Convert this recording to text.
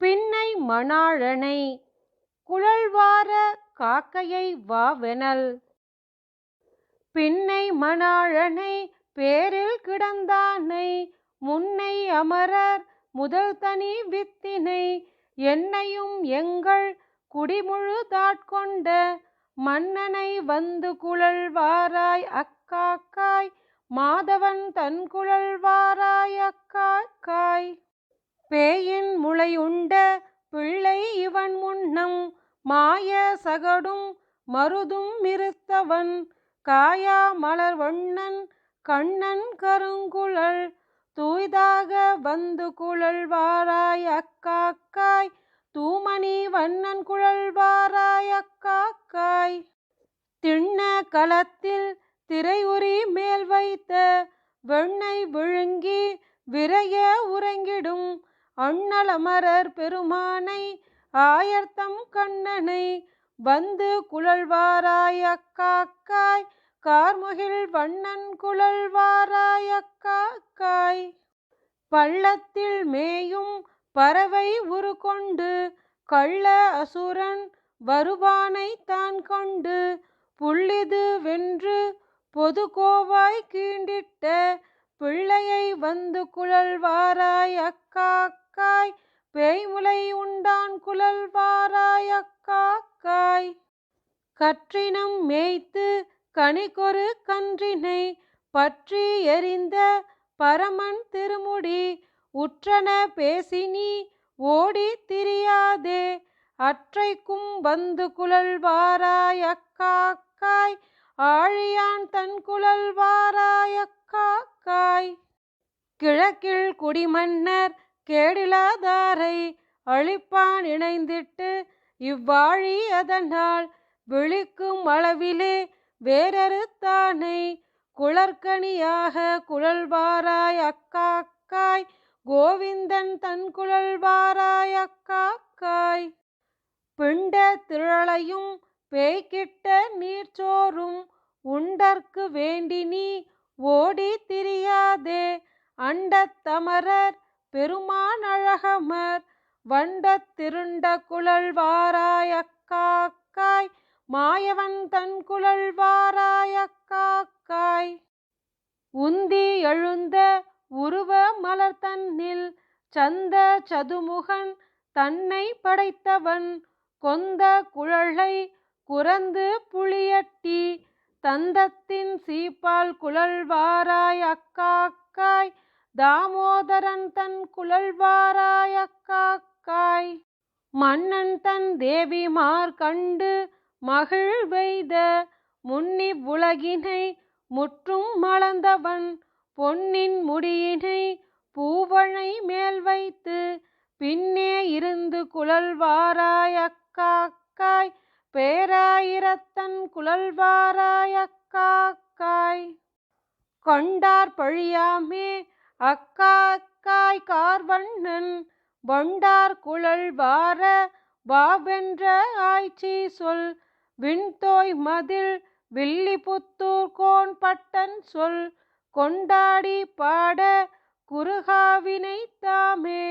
பின்னை மணாழனை குழல்வார காக்கையை வாவெனல். பின்னை மணாழனை பேரில் கிடந்தானை முன்னை அமரர் முதல் தனி வித்தினை என்னையும் எங்கள் குடிமுழுதாட்கொண்ட மன்னனை வந்து குழல்வாராய் அக்காக்காய் மாதவன் தன் குழல்வாராய் அக்காக்காய். பேயின் முளையுண்ட பிள்ளை இவன் முன்னம் மாய சகடும் மருதும் மிருத்தவன். காயா மலர் வண்ணன் கண்ணன் கருங்குழல் தூய்தாக வந்து குழல்வாராய் அக்காக்காய். தூமணி வண்ணன் குழல்வாராய் அக்காக்காய். திண்ண களத்தில் திரையுறி மேல் வைத்த வெண்ணை விழுங்கி விரைய உறங்கிடும். அண்ணலமரர் பெருமானை ஆயர்த்தம் கண்ணனை வந்து குழல்வாராய் அக்காக்காய் கார்முகில் வண்ணன் குழல்வாராய் அக்காக்காய். பள்ளத்தில் மேயும் பறவை உருகொண்டு கள்ள அசுரன் வருவானை தான் கொண்டு புள்ளிது வென்று பொது கோவாய் கீண்டிட்ட பிள்ளையை வந்து குழல்வாராய் அக்காக்காய் பேய்முலை உண்டான் குழல்வாராய் அக்காக்காய். கற்றினம் மேய்த்து கனிகொரு கன்றினை பற்றி எறிந்த பரமன் திருமுடி உற்றன பேசினி ஓடி திரியாதே. அற்றைக்கும் வந்து குழல்வாராய் அக்காக்காய். ஆழியான் தன் குழல்வாராய் அக்கா கிழக்கில் குடிமன்னர் கேடிலாதாரை அழிப்பான் இணைந்திட்டு இவ்வாழி அதனால் விழிக்கும் அளவிலே வேறறுத்தானை குளர்கனியாக குழல்வாராய் அக்காக்காய் கோவிந்தன் தன் குழல்வாராய் அக்காக்காய். பிண்ட திரளையும் பேய்கிட்ட நீர்ச்சோறும் உண்டற்கு நீ ஓடி திரியாதே அண்டத்தமரர் பெருமான் அழகமர். வண்டத் திருண்ட குழல்வாராயக்காக்காய் மாயவன் தன் குழல்வாராயக்காக்காய் உந்தி எழுந்த உருவ மலர் தன்னில் சந்த சதுமுகன் தன்னை படைத்தவன். கொந்த குழலை குரந்து புளியட்டி தந்தத்தின் சீப்பால் குழல்வாராய் அக்காக்காய். தாமோதரன் தன் குழல்வாராயக்காக்காய் மன்னன் தன் தேவிமார் கண்டு மகிழ்வெய்த முன்னி உலகினை முற்றும் மலர்ந்தவன் பொன்னின் முடியினை பூவழை மேல் வைத்து பின்னே இருந்து குழல்வாராயக்காக்காய் பேராயிரத்தன் குழல்வாராயக்காக்காய். கொண்டார் பழியாமே அக்காக்காய் கார்வண்ணன் வண்டார் குழல் வார வாவென்ற ஆய்ச்சி சொல் விண்தோய் மதில் வில்லிபுத்தூர் கோன் பட்டன் சொல் கொண்டாடி பாட குறுகாவினை தாமே.